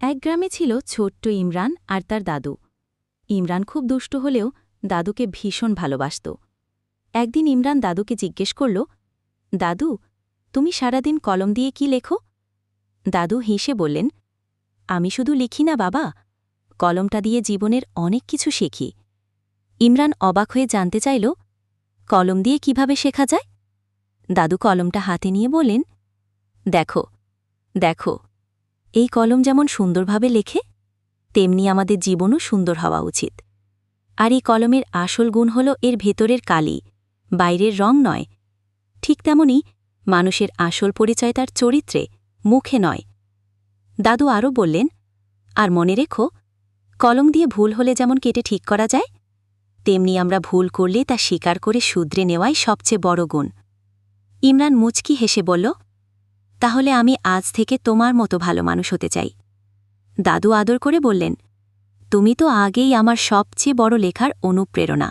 এক গ্রামে ছিল ছোট্ট ইমরান আর তার দাদু। ইমরান খুব দুষ্ট হলেও দাদুকে ভীষণ ভালোবাসত। একদিন ইমরান দাদুকে জিজ্ঞেস করল, দাদু, তুমি সারাদিন কলম দিয়ে কি লেখো? দাদু হেসে বললেন, আমি শুধু লিখি না, বাবা। কলমটা দিয়ে জীবনের অনেক কিছু শিখি। ইমরান অবাক হয়ে জানতে চাইল, কলম দিয়ে কীভাবে শেখা যায়? দাদু কলমটা হাতে নিয়ে বললেন, দেখো দেখো এই কলম যেমন সুন্দরভাবে লেখে, তেমনি আমাদের জীবনও সুন্দর হওয়া উচিত। আর এই কলমের আসল গুণ হল এর ভেতরের কালি, বাইরের রং নয়। ঠিক তেমনি মানুষের আসল পরিচয় তার চরিত্রে, মুখে নয়। দাদু আরও বললেন, আর মনে রেখো, কলম দিয়ে ভুল হলে যেমন কেটে ঠিক করা যায়, তেমনি আমরা ভুল করলে তা স্বীকার করে শুধরে নেওয়াই সবচেয়ে বড় গুণ। ইমরান মুচকি হেসে বলল তাহলে আমি আজ থেকে তোমার মতো ভালো মানুষ হতে চাই। দাদু আদর করে বললেন, তুমি তো আগেই আমার সবচেয়ে বড় লেখার অনুপ্রেরণা।